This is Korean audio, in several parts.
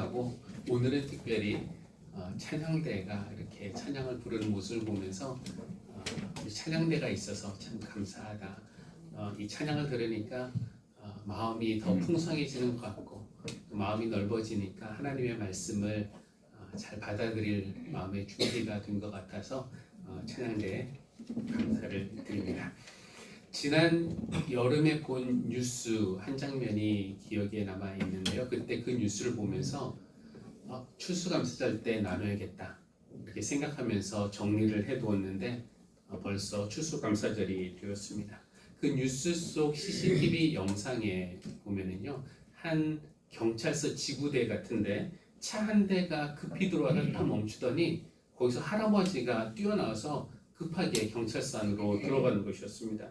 하고 오늘은 특별히 어, 찬양대가 이렇게 찬양을 부르는 모습을 보면서 어, 이 찬양대가 있어서 참 감사하다. 어, 이 찬양을 들으니까 어, 마음이 더 풍성해지는 것 같고 또 마음이 넓어지니까 하나님의 말씀을 어, 잘 받아들일 마음의 준비가 된 것 같아서 어, 찬양대에 감사를 드립니다. 지난 여름에 본 뉴스 한 장면이 기억에 남아 있는데요. 그때 그 뉴스를 보면서 어, 추수감사절 때 나눠야겠다 이렇게 생각하면서 정리를 해두었는데 어, 벌써 추수감사절이 되었습니다. 그 뉴스 속 CCTV 영상에 보면은요 한 경찰서 지구대 같은데 차 한 대가 급히 들어와서 딱 멈추더니 거기서 할아버지가 뛰어나와서 급하게 경찰서 안으로 들어가는 것이었습니다.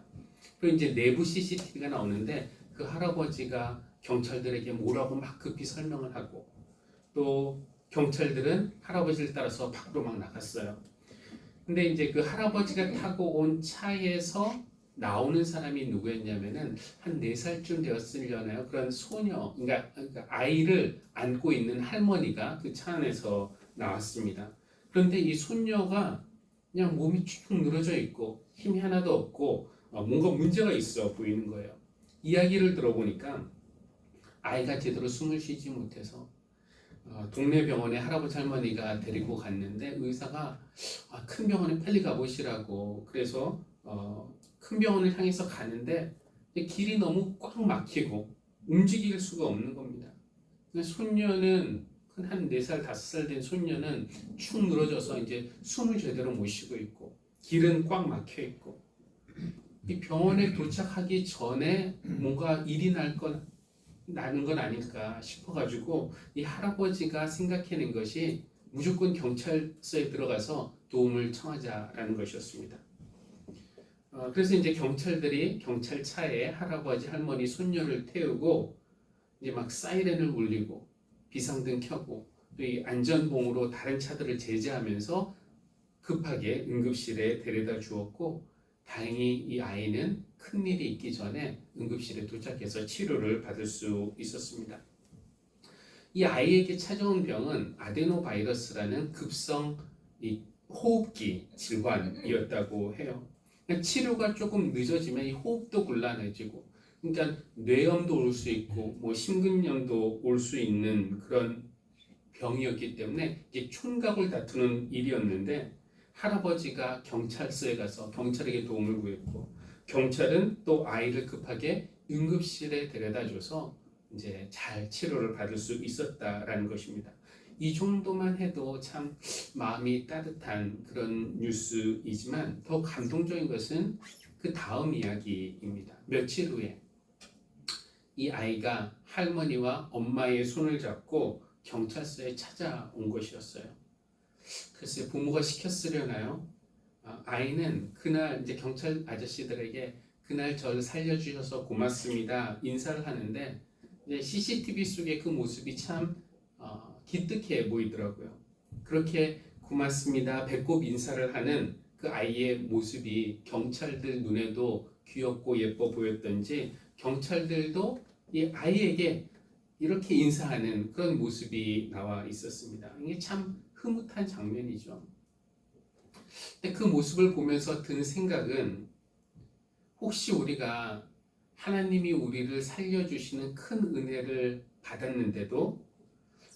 그리고 이제 내부 CCTV가 나오는데 그 할아버지가 경찰들에게 뭐라고 막 급히 설명을 하고 또 경찰들은 할아버지를 따라서 밖으로 막 나갔어요. 근데 이제 그 할아버지가 타고 온 차에서 나오는 사람이 누구였냐면은 한네 살쯤 되었으려나요? 그런 소녀, 그러니까, 그러니까 아이를 안고 있는 할머니가 그 차 안에서 나왔습니다. 그런데 이 손녀가 그냥 몸이 쭉 늘어져 있고 힘이 하나도 없고 어, 뭔가 문제가 있어 보이는 거예요. 이야기를 들어보니까 아이가 제대로 숨을 쉬지 못해서 어, 동네 병원에 할아버지 할머니가 데리고 갔는데 의사가 아, 큰 병원에 빨리 가보시라고 그래서 어, 큰 병원을 향해서 가는데 길이 너무 꽉 막히고 움직일 수가 없는 겁니다. 손녀는 한 4살, 5살 된 손녀는 축 늘어져서 이제 숨을 제대로 못 쉬고 있고 길은 꽉 막혀 있고 이 병원에 도착하기 전에 뭔가 일이 날 건 나는 건 아닐까 싶어가지고 이 할아버지가 생각해낸 것이 무조건 경찰서에 들어가서 도움을 청하자라는 것이었습니다. 어, 그래서 이제 경찰들이 경찰차에 할아버지, 할머니, 손녀를 태우고 이제 막 사이렌을 울리고 비상등 켜고 또 이 안전봉으로 다른 차들을 제재하면서 급하게 응급실에 데려다 주었고 다행히 이 아이는 큰 일이 있기 전에 응급실에 도착해서 치료를 받을 수 있었습니다. 이 아이에게 찾아온 병은 아데노바이러스라는 급성 이 호흡기 질환이었다고 해요. 그러니까 치료가 조금 늦어지면 이 호흡도 곤란해지고, 그러니까 뇌염도 올 수 있고, 뭐 심근염도 올 수 있는 그런 병이었기 때문에 이게 촌각을 다투는 일이었는데 할아버지가 경찰서에 가서 경찰에게 도움을 구했고 경찰은 또 아이를 급하게 응급실에 데려다 줘서 이제 잘 치료를 받을 수 있었다라는 것입니다. 이 정도만 해도 참 마음이 따뜻한 그런 뉴스이지만 더 감동적인 것은 그 다음 이야기입니다. 며칠 후에 이 아이가 할머니와 엄마의 손을 잡고 경찰서에 찾아온 것이었어요. 글쎄 부모가 시켰으려나요? 아, 아이는 그날 이제 경찰 아저씨들에게 그날 저를 살려주셔서 고맙습니다 인사를 하는데 이제 CCTV 속의 그 모습이 참 어, 기특해 보이더라고요. 그렇게 고맙습니다 배꼽 인사를 하는 그 아이의 모습이 경찰들 눈에도 귀엽고 예뻐 보였던지 경찰들도 이 아이에게 이렇게 인사하는 그런 모습이 나와 있었습니다. 이게 참 흐뭇한 장면이죠. 근데 그 모습을 보면서 든 생각은 혹시 우리가 하나님이 우리를 살려주시는 큰 은혜를 받았는데도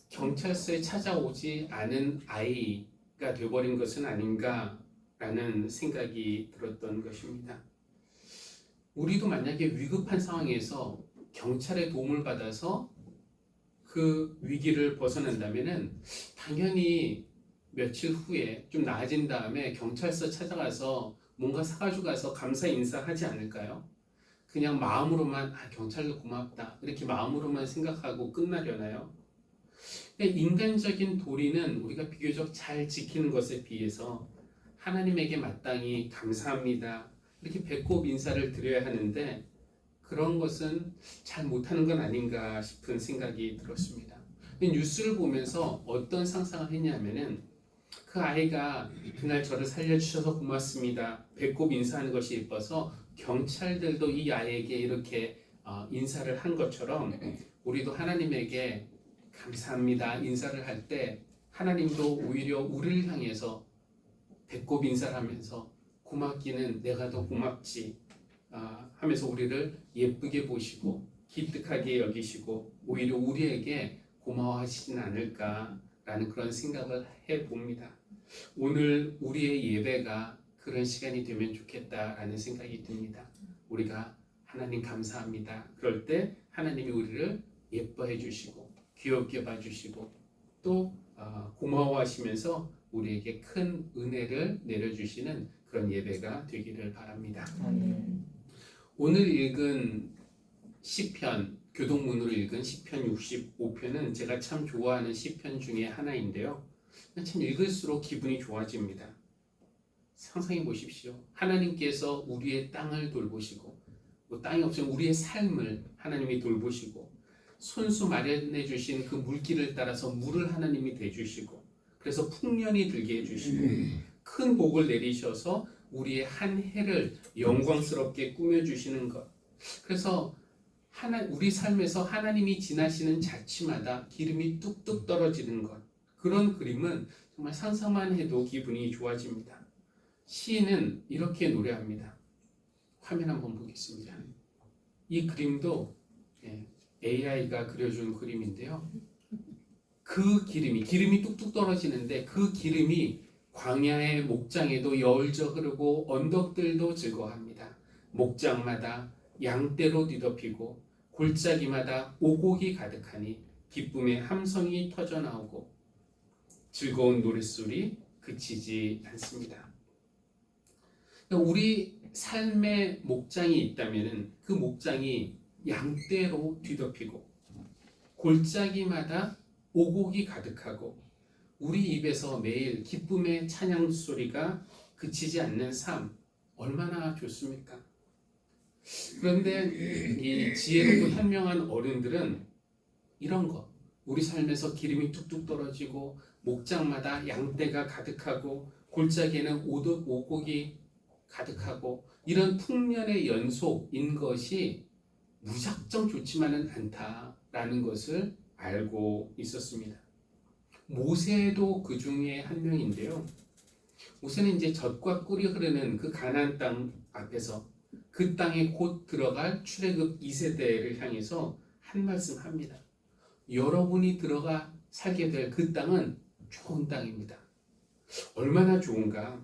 경찰서에 찾아오지 않은 아이가 되어버린 것은 아닌가라는 생각이 들었던 것입니다. 우리도 만약에 위급한 상황에서 경찰의 도움을 받아서 그 위기를 벗어난다면은 당연히 며칠 후에 좀 나아진 다음에 경찰서 찾아가서 뭔가 사가지고 가서 감사 인사하지 않을까요? 그냥 마음으로만 아, 경찰도 고맙다 이렇게 마음으로만 생각하고 끝나려나요? 인간적인 도리는 우리가 비교적 잘 지키는 것에 비해서 하나님에게 마땅히 감사합니다 이렇게 배꼽 인사를 드려야 하는데 그런 것은 잘 못하는 건 아닌가 싶은 생각이 들었습니다. 뉴스를 보면서 어떤 상상을 했냐면은 그 아이가 그날 저를 살려주셔서 고맙습니다. 배꼽 인사하는 것이 예뻐서 경찰들도 이 아이에게 이렇게 어, 인사를 한 것처럼 우리도 하나님에게 감사합니다 인사를 할 때 하나님도 오히려 우리를 향해서 배꼽 인사를 하면서 고맙기는 내가 더 고맙지 아, 하면서 우리를 예쁘게 보시고 기특하게 여기시고 오히려 우리에게 고마워하시진 않을까라는 그런 생각을 해 봅니다. 오늘 우리의 예배가 그런 시간이 되면 좋겠다라는 생각이 듭니다. 우리가 하나님 감사합니다. 그럴 때 하나님이 우리를 예뻐해 주시고 귀엽게 봐주시고 또 아, 고마워하시면서 우리에게 큰 은혜를 내려주시는 그런 예배가 되기를 바랍니다. 오늘 읽은 시편 교동문으로 읽은 시편 65편은 제가 참 좋아하는 시편 중에 하나인데요. 참 읽을수록 기분이 좋아집니다. 상상해 보십시오. 하나님께서 우리의 땅을 돌보시고 뭐 땅이 없으면 우리의 삶을 하나님이 돌보시고 손수 마련해 주신 그 물길을 따라서 물을 하나님이 대주시고 그래서 풍년이 들게 해주시고 큰 복을 내리셔서 우리의 한 해를 영광스럽게 꾸며주시는 것. 그래서 하나, 우리 삶에서 하나님이 지나시는 자취마다 기름이 뚝뚝 떨어지는 것. 그런 그림은 정말 상상만 해도 기분이 좋아집니다. 시인은 이렇게 노래합니다. 화면 한번 보겠습니다. 이 그림도 AI가 그려준 그림인데요. 그 기름이, 기름이 뚝뚝 떨어지는데 그 기름이 광야의 목장에도 여울져 흐르고 언덕들도 즐거워합니다. 목장마다 양떼로 뒤덮이고 골짜기마다 오곡이 가득하니 기쁨의 함성이 터져 나오고 즐거운 노랫소리 그치지 않습니다. 우리 삶의 목장이 있다면 그 목장이 양떼로 뒤덮이고 골짜기마다 오곡이 가득하고 우리 입에서 매일 기쁨의 찬양 소리가 그치지 않는 삶 얼마나 좋습니까? 그런데 이 지혜롭고 현명한 어른들은 이런 것 우리 삶에서 기름이 뚝뚝 떨어지고 목장마다 양떼가 가득하고 골짜기에는 오곡이 가득하고 이런 풍년의 연속인 것이 무작정 좋지만은 않다라는 것을 알고 있었습니다. 모세도 그 중에 한 명인데요. 모세는 이제 젖과 꿀이 흐르는 그 가나안 땅 앞에서 그 땅에 곧 들어갈 출애굽 2세대를 향해서 한 말씀 합니다. 여러분이 들어가 살게 될 그 땅은 좋은 땅입니다. 얼마나 좋은가?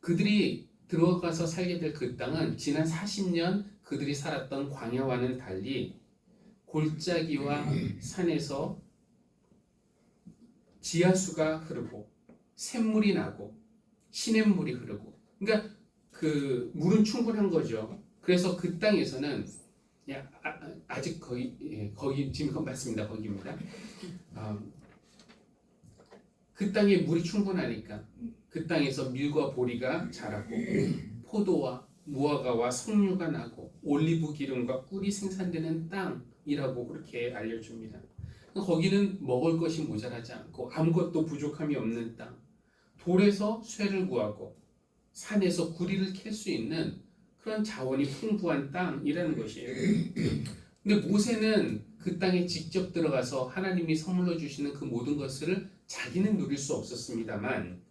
그들이 들어가서 살게 될 그 땅은 지난 40년 그들이 살았던 광야와는 달리 골짜기와 산에서 지하수가 흐르고 샘물이 나고 시냇물이 흐르고 그러니까 그 물은 충분한 거죠. 그래서 그 땅에서는 야, 아, 직 거기 예, 거기 지금 그 맞습니다. 거기입니다. 아, 그 땅에 물이 충분하니까 그 땅에서 밀과 보리가 자라고 포도와 무화과와 석류가 나고 올리브 기름과 꿀이 생산되는 땅이라고 그렇게 알려줍니다. 거기는 먹을 것이 모자라지 않고 아무것도 부족함이 없는 땅. 돌에서 쇠를 구하고 산에서 구리를 캘 수 있는 그런 자원이 풍부한 땅이라는 것이에요. 근데 모세는 그 땅에 직접 들어가서 하나님이 선물로 주시는 그 모든 것을 자기는 누릴 수 없었습니다만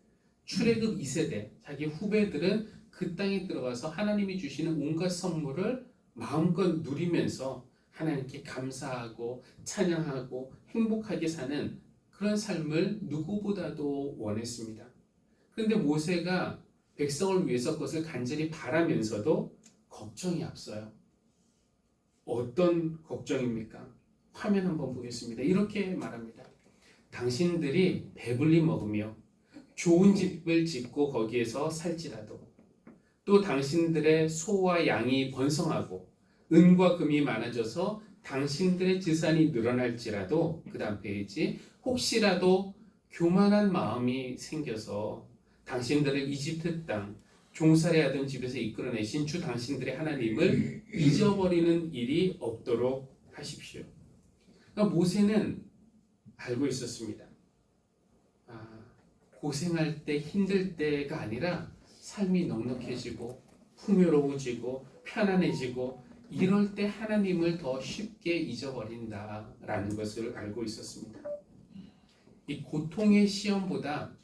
출애굽 2세대 자기 후배들은 그 땅에 들어가서 하나님이 주시는 온갖 선물을 마음껏 누리면서 하나님께 감사하고 찬양하고 행복하게 사는 그런 삶을 누구보다도 원했습니다. 그런데 모세가 백성을 위해서 그것을 간절히 바라면서도 걱정이 앞서요. 어떤 걱정입니까? 화면 한번 보겠습니다. 이렇게 말합니다. 당신들이 배불리 먹으며 좋은 집을 짓고 거기에서 살지라도 또 당신들의 소와 양이 번성하고 은과 금이 많아져서 당신들의 재산이 늘어날지라도 그 다음 페이지 혹시라도 교만한 마음이 생겨서 당신들을 이집트 땅 종살이 하던 집에서 이끌어내신 주 당신들의 하나님을 잊어버리는 일이 없도록 하십시오. 그러니까 모세는 알고 있었습니다. 아, 고생할 때 힘들 때가 아니라 삶이 넉넉해지고 풍요로워지고 편안해지고 이럴 때 하나님을 더 쉽게 잊어버린다라는 것을 알고 있었습니다. 이 고통의 시험보다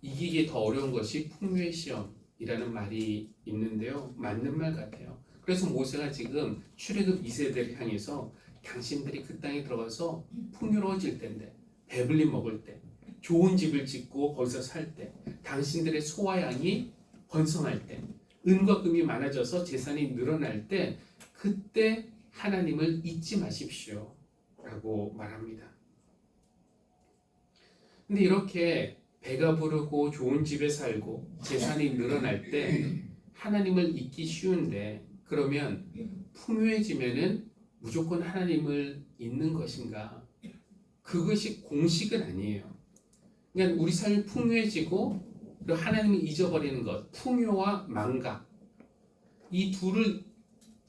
이기기 더 어려운 것이 풍요의 시험이라는 말이 있는데요. 맞는 말 같아요. 그래서 모세가 지금 출애굽 2세대를 향해서 당신들이 그 땅에 들어가서 풍요로워질 때인데 배불리 먹을 때 좋은 집을 짓고 거기서 살 때 당신들의 소와 양이 번성할 때 은과 금이 많아져서 재산이 늘어날 때 그때 하나님을 잊지 마십시오 라고 말합니다 근데 이렇게 배가 부르고 좋은 집에 살고 재산이 늘어날 때 하나님을 잊기 쉬운데 그러면 풍요해지면은 무조건 하나님을 잊는 것인가? 그것이 공식은 아니에요. 그러니까 우리 삶이 풍요해지고 하나님을 잊어버리는 것, 풍요와 망각 이 둘을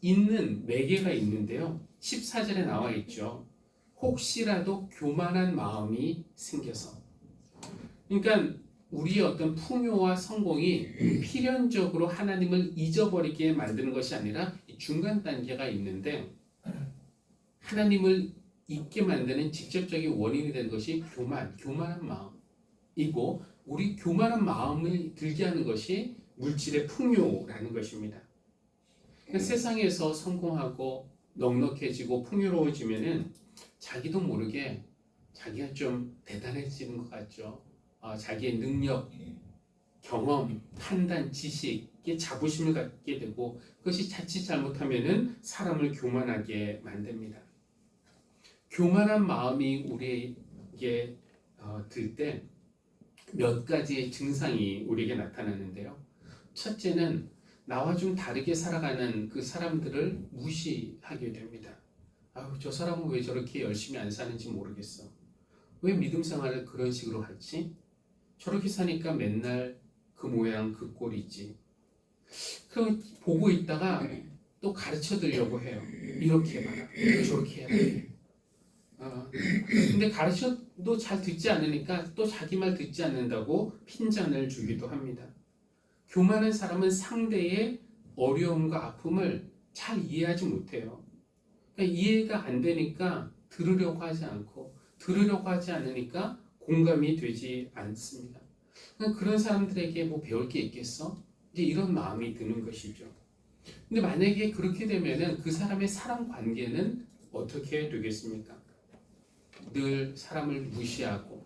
잇는 매개가 있는데요. 14절에 나와 있죠. 혹시라도 교만한 마음이 생겨서 그러니까 우리의 어떤 풍요와 성공이 필연적으로 하나님을 잊어버리게 만드는 것이 아니라 중간 단계가 있는데 하나님을 잊게 만드는 직접적인 원인이 되는 것이 교만, 교만한 마음이고 우리 교만한 마음을 들게 하는 것이 물질의 풍요라는 것입니다. 그러니까 세상에서 성공하고 넉넉해지고 풍요로워지면은 자기도 모르게 자기가 좀 대단해지는 것 같죠. 어, 자기의 능력, 경험, 판단, 지식에 자부심을 갖게 되고 그것이 자칫 잘못하면은 사람을 교만하게 만듭니다. 교만한 마음이 우리에게 어, 들때 몇 가지의 증상이 우리에게 나타나는데요. 첫째는 나와 좀 다르게 살아가는 그 사람들을 무시하게 됩니다. 아유, 저 사람은 왜 저렇게 열심히 안 사는지 모르겠어. 왜 믿음 생활을 그런 식으로 하지? 저렇게 사니까 맨날 그 모양 그 꼴이지. 그럼 보고 있다가 또 가르쳐 드리려고 해요. 이렇게 해봐라. 저렇게 돼. 어, 근데 가르쳐 또잘 듣지 않으니까 또 자기 말 듣지 않는다고 핀잔을 주기도 합니다. 교만한 사람은 상대의 어려움과 아픔을 잘 이해하지 못해요. 그러니까 이해가 안 되니까 들으려고 하지 않고 들으려고 하지 않으니까 공감이 되지 않습니다. 그러니까 그런 사람들에게 뭐 배울 게 있겠어? 이제 이런 마음이 드는 것이죠. 근데 만약에 그렇게 되면은 그 사람의 사람 관계는 어떻게 되겠습니까? 늘 사람을 무시하고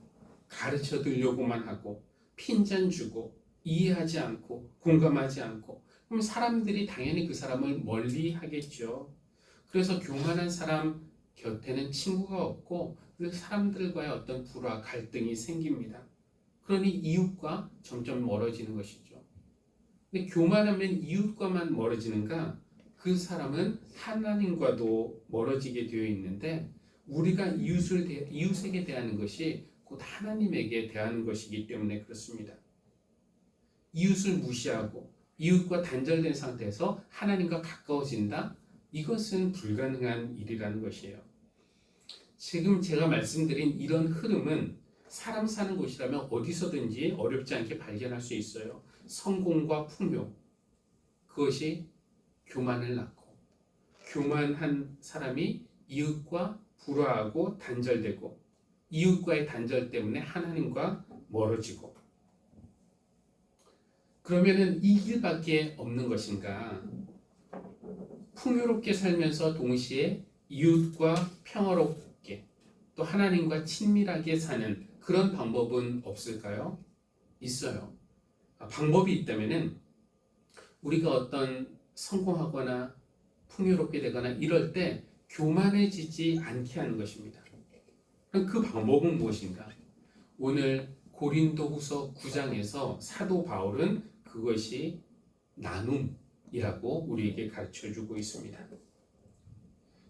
가르쳐 들려고만 하고 핀잔 주고 이해하지 않고 공감하지 않고 그럼 사람들이 당연히 그 사람을 멀리 하겠죠. 그래서 교만한 사람 곁에는 친구가 없고 그 사람들과의 어떤 불화 갈등이 생깁니다. 그러니 이웃과 점점 멀어지는 것이죠. 근데 교만하면 이웃과만 멀어지는가? 그 사람은 하나님과도 멀어지게 되어 있는데 우리가 이웃을 대, 이웃에게 대하는 것이 곧 하나님에게 대하는 것이기 때문에 그렇습니다. 이웃을 무시하고 이웃과 단절된 상태에서 하나님과 가까워진다? 이것은 불가능한 일이라는 것이에요. 지금 제가 말씀드린 이런 흐름은 사람 사는 곳이라면 어디서든지 어렵지 않게 발견할 수 있어요. 성공과 풍요. 그것이 교만을 낳고, 교만한 사람이 이웃과 불화하고 단절되고, 이웃과의 단절 때문에 하나님과 멀어지고, 그러면은 이 길밖에 없는 것인가? 풍요롭게 살면서 동시에 이웃과 평화롭게 또 하나님과 친밀하게 사는 그런 방법은 없을까요? 있어요. 아, 방법이 있다면은 우리가 어떤 성공하거나 풍요롭게 되거나 이럴 때 교만해지지 않게 하는 것입니다. 그럼 그 방법은 무엇인가? 오늘 고린도후서 9장에서 사도 바울은 그것이 나눔이라고 우리에게 가르쳐 주고 있습니다.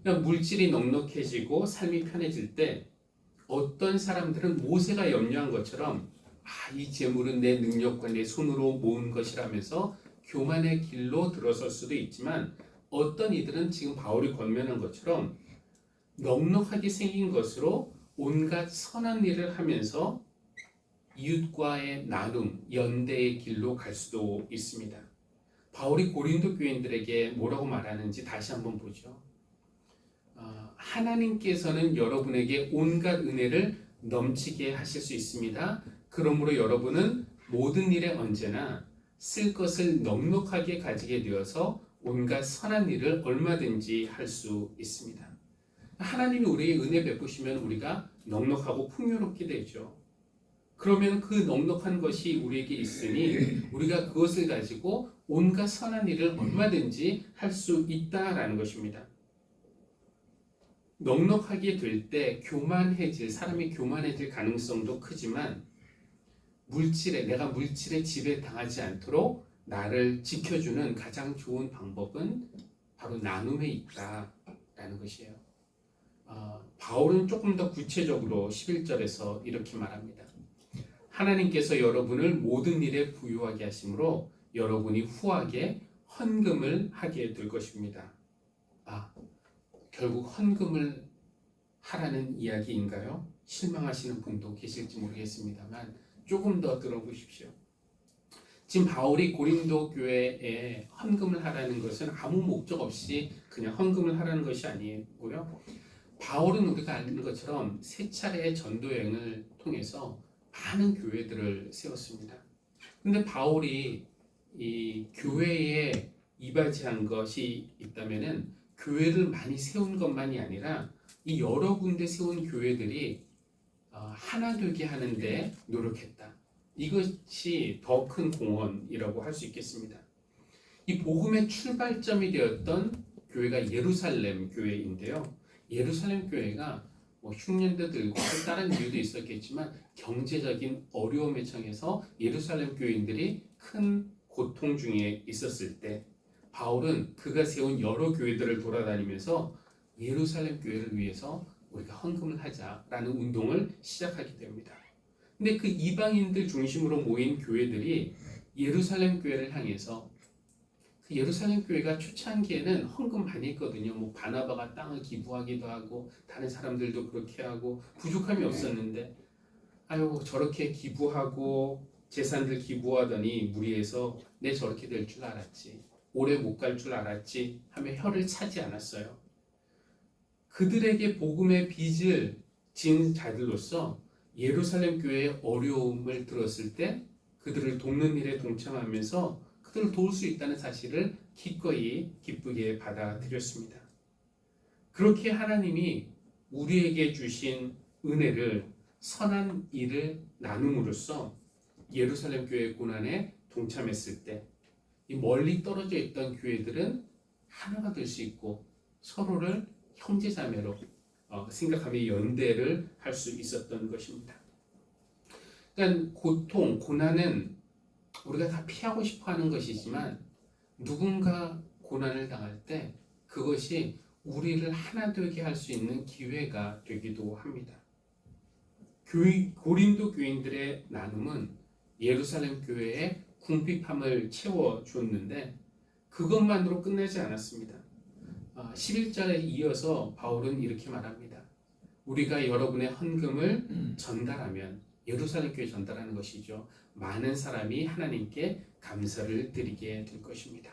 그러니까 물질이 넉넉해지고 삶이 편해질 때 어떤 사람들은 모세가 염려한 것처럼 아, 이 재물은 내 능력과 내 손으로 모은 것이라면서 교만의 길로 들어설 수도 있지만 어떤 이들은 지금 바울이 권면한 것처럼 넉넉하게 생긴 것으로 온갖 선한 일을 하면서 이웃과의 나눔, 연대의 길로 갈 수도 있습니다. 바울이 고린도 교인들에게 뭐라고 말하는지 다시 한번 보죠. 어, 하나님께서는 여러분에게 온갖 은혜를 넘치게 하실 수 있습니다. 그러므로 여러분은 모든 일에 언제나 쓸 것을 넉넉하게 가지게 되어서 온갖 선한 일을 얼마든지 할 수 있습니다. 하나님이 우리의 은혜 베푸시면 우리가 넉넉하고 풍요롭게 되죠. 그러면 그 넉넉한 것이 우리에게 있으니 우리가 그것을 가지고 온갖 선한 일을 얼마든지 할 수 있다라는 것입니다. 넉넉하게 될 때 교만해질 사람이 교만해질 가능성도 크지만 물질에 내가 물질에 지배 당하지 않도록 나를 지켜주는 가장 좋은 방법은 바로 나눔에 있다라는 것이에요. 어, 바울은 조금 더 구체적으로 11절에서 이렇게 말합니다. 하나님께서 여러분을 모든 일에 부유하게 하심으로 여러분이 후하게 헌금을 하게 될 것입니다. 아, 결국 헌금을 하라는 이야기인가요? 실망하시는 분도 계실지 모르겠습니다만 조금 더 들어보십시오. 지금 바울이 고린도 교회에 헌금을 하라는 것은 아무 목적 없이 그냥 헌금을 하라는 것이 아니고요. 바울은 우리가 아는 것처럼 세 차례의 전도 여행을 통해서 많은 교회들을 세웠습니다. 근데 바울이 이 교회에 이바지한 것이 있다면은 교회를 많이 세운 것만이 아니라 이 여러 군데 세운 교회들이 어, 하나 되게 하는데 노력했다. 이것이 더 큰 공헌이라고 할 수 있겠습니다. 이 복음의 출발점이 되었던 교회가 예루살렘 교회인데요. 예루살렘 교회가 뭐 흉년도 들고 또 다른 이유도 있었겠지만 경제적인 어려움에 처해서 예루살렘 교인들이 큰 고통 중에 있었을 때 바울은 그가 세운 여러 교회들을 돌아다니면서 예루살렘 교회를 위해서 우리가 헌금을 하자라는 운동을 시작하게 됩니다. 근데 그 이방인들 중심으로 모인 교회들이 예루살렘 교회를 향해서 그 예루살렘 교회가 초창기에는 헌금 많이 했거든요. 뭐 바나바가 땅을 기부하기도 하고 다른 사람들도 그렇게 하고 부족함이 없었는데 아유 저렇게 기부하고 재산들 기부하더니 무리해서 내 저렇게 될 줄 알았지 오래 못 갈 줄 알았지 하며 혀를 차지 않았어요. 그들에게 복음의 빚을 진 자들로서 예루살렘 교회의 어려움을 들었을 때 그들을 돕는 일에 동참하면서 그들을 도울 수 있다는 사실을 기꺼이 기쁘게 받아들였습니다. 그렇게 하나님이 우리에게 주신 은혜를 선한 일을 나눔으로써 예루살렘 교회 고난에 동참했을 때이 멀리 떨어져 있던 교회들은 하나가 될 수 있고 서로를 형제자매로 어, 생각하며 연대를 할 수 있었던 것입니다. 그러니까 고통, 고난은 우리가 다 피하고 싶어 하는 것이지만 누군가 고난을 당할 때 그것이 우리를 하나 되게 할 수 있는 기회가 되기도 합니다. 교인, 고린도 교인들의 나눔은 예루살렘 교회의 궁핍함을 채워줬는데 그것만으로 끝나지 않았습니다. 11절에 이어서 바울은 이렇게 말합니다. 우리가 여러분의 헌금을 전달하면 예루살렘 교회 전달하는 것이죠. 많은 사람이 하나님께 감사를 드리게 될 것입니다.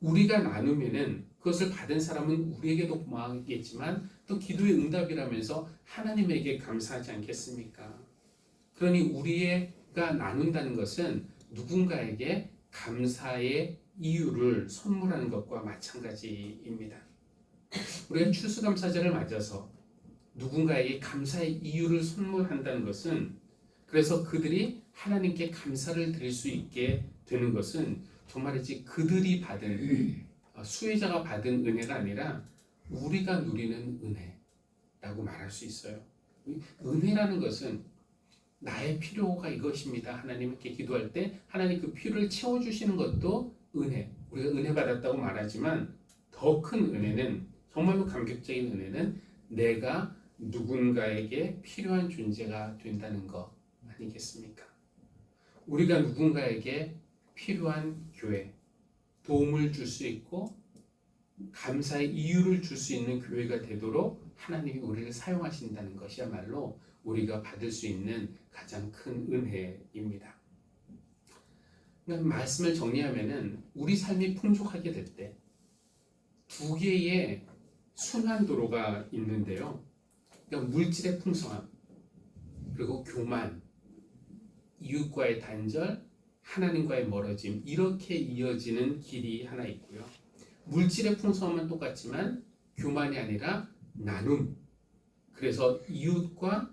우리가 나누면은 그것을 받은 사람은 우리에게도 고마우겠지만 또 기도의 응답이라면서 하나님에게 감사하지 않겠습니까? 그러니 우리가 나눈다는 것은 누군가에게 감사의 이유를 선물하는 것과 마찬가지입니다. 우리가 추수감사절을 맞아서 누군가에게 감사의 이유를 선물한다는 것은 그래서 그들이 하나님께 감사를 드릴 수 있게 되는 것은 정말이지 그들이 받은 어, 수혜자가 받은 은혜가 아니라 우리가 누리는 은혜라고 말할 수 있어요. 은혜라는 것은 나의 필요가 이것입니다. 하나님께 기도할 때 하나님 그 필요를 채워주시는 것도 은혜. 우리가 은혜 받았다고 말하지만 더 큰 은혜는 정말로 감격적인 은혜는 내가 누군가에게 필요한 존재가 된다는 것 아니겠습니까? 우리가 누군가에게 필요한 교회, 도움을 줄 수 있고 감사의 이유를 줄 수 있는 교회가 되도록 하나님이 우리를 사용하신다는 것이야말로 우리가 받을 수 있는 가장 큰 은혜입니다. 그러니까 말씀을 정리하면은 우리 삶이 풍족하게 될 때 두 개의 순환 도로가 있는데요. 그러니까 물질의 풍성함 그리고 교만, 이웃과의 단절, 하나님과의 멀어짐 이렇게 이어지는 길이 하나 있고요. 물질의 풍성함은 똑같지만 교만이 아니라 나눔. 그래서 이웃과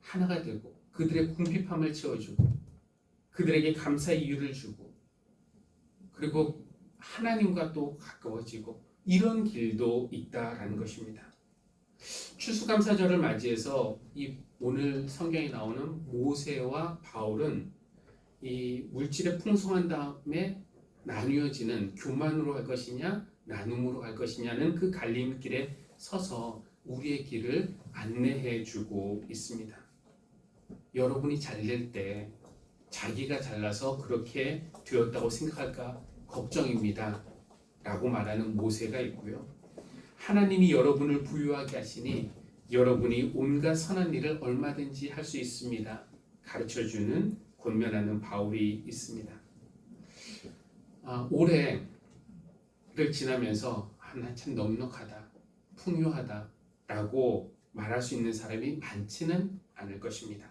하나가 되고 그들의 궁핍함을 채워주고 그들에게 감사의 이유를 주고 그리고 하나님과 또 가까워지고 이런 길도 있다라는 것입니다. 추수감사절을 맞이해서 이 오늘 성경에 나오는 모세와 바울은 이 물질의 풍성한 다음에 나뉘어지는 교만으로 갈 것이냐 나눔으로 갈 것이냐는 그 갈림길에 서서 우리의 길을 안내해 주고 있습니다. 여러분이 잘 될 때 자기가 잘나서 그렇게 되었다고 생각할까 걱정입니다. 라고 말하는 모세가 있고요. 하나님이 여러분을 부유하게 하시니 여러분이 온갖 선한 일을 얼마든지 할 수 있습니다. 가르쳐 주는 권면하는 바울이 있습니다. 아, 올해를 지나면서 아, 나참 넉넉하다, 풍요하다라고 말할 수 있는 사람이 많지는 않을 것입니다.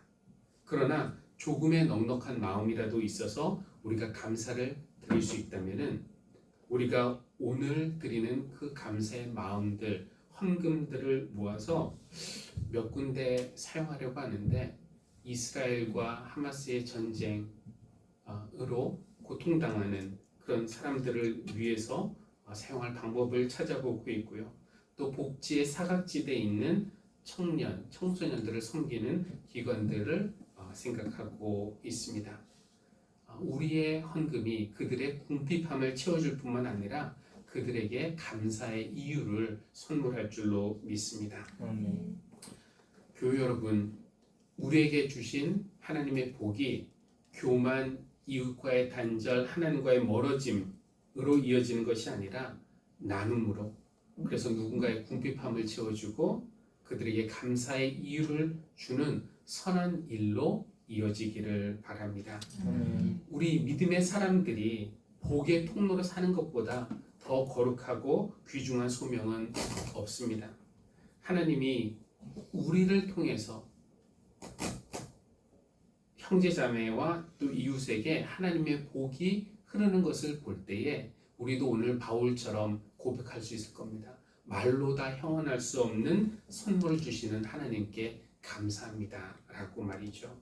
그러나 조금의 넉넉한 마음이라도 있어서 우리가 감사를 드릴 수 있다면은 우리가 오늘 드리는 그 감사의 마음들, 헌금들을 모아서 몇 군데 사용하려고 하는데 이스라엘과 하마스의 전쟁으로 고통당하는 그런 사람들을 위해서 사용할 방법을 찾아보고 있고요. 또 복지의 사각지대에 있는 청년, 청소년들을 섬기는 기관들을 어, 생각하고 있습니다. 어, 우리의 헌금이 그들의 궁핍함을 채워줄 뿐만 아니라 그들에게 감사의 이유를 선물할 줄로 믿습니다. 아멘. 교회 여러분, 우리에게 주신 하나님의 복이 교만, 이웃과의 단절, 하나님과의 멀어짐으로 이어지는 것이 아니라 나눔으로 그래서 누군가의 궁핍함을 채워주고 그들에게 감사의 이유를 주는 선한 일로 이어지기를 바랍니다. 우리 믿음의 사람들이 복의 통로로 사는 것보다 더 거룩하고 귀중한 소명은 없습니다. 하나님이 우리를 통해서 형제자매와 또 이웃에게 하나님의 복이 흐르는 것을 볼 때에 우리도 오늘 바울처럼 고백할 수 있을 겁니다. 말로 다 형언할 수 없는 선물을 주시는 하나님께 감사합니다 라고 말이죠.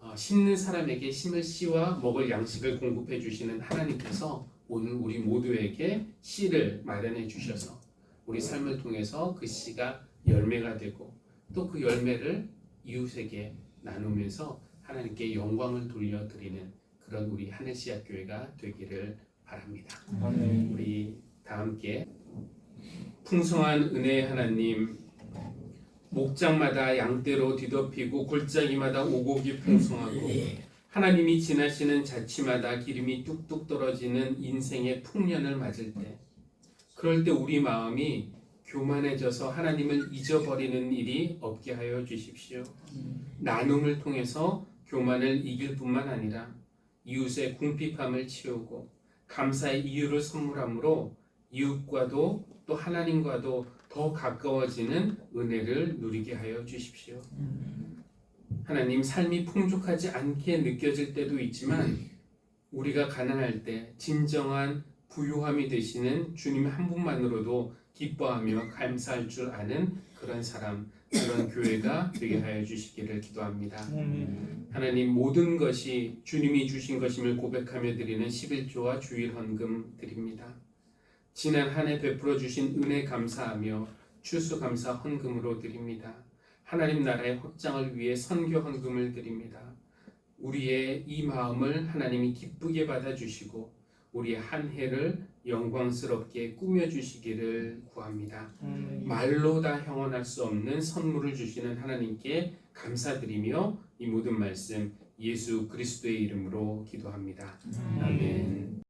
어, 심는 사람에게 심을 씨와 먹을 양식을 공급해 주시는 하나님께서 오늘 우리 모두에게 씨를 마련해 주셔서 우리 삶을 통해서 그 씨가 열매가 되고 또 그 열매를 이웃에게 나누면서 하나님께 영광을 돌려드리는 그런 우리 하늘씨앗 교회가 되기를 바랍니다. 아멘. 우리 다 함께 풍성한 은혜의 하나님 목장마다 양떼로 뒤덮이고 골짜기마다 오곡이 풍성하고 하나님이 지나시는 자치마다 기름이 뚝뚝 떨어지는 인생의 풍년을 맞을 때 그럴 때 우리 마음이 교만해져서 하나님을 잊어버리는 일이 없게 하여 주십시오. 나눔을 통해서 교만을 이길 뿐만 아니라 이웃의 궁핍함을 채우고 감사의 이유를 선물함으로 이웃과도 또 하나님과도 더 가까워지는 은혜를 누리게 하여 주십시오. 하나님 삶이 풍족하지 않게 느껴질 때도 있지만 우리가 가난할 때 진정한 부유함이 되시는 주님 한 분만으로도 기뻐하며 감사할 줄 아는 그런 사람, 그런 교회가 되게 하여 주시기를 기도합니다. 하나님 모든 것이 주님이 주신 것임을 고백하며 드리는 11조와 주일 헌금 드립니다. 지난 한 해 베풀어 주신 은혜 감사하며 추수 감사 헌금으로 드립니다. 하나님 나라의 확장을 위해 선교 헌금을 드립니다. 우리의 이 마음을 하나님이 기쁘게 받아 주시고 우리의 한 해를 영광스럽게 꾸며 주시기를 구합니다. 말로 다 형언할 수 없는 선물을 주시는 하나님께 감사드리며 이 모든 말씀 예수 그리스도의 이름으로 기도합니다. 아멘.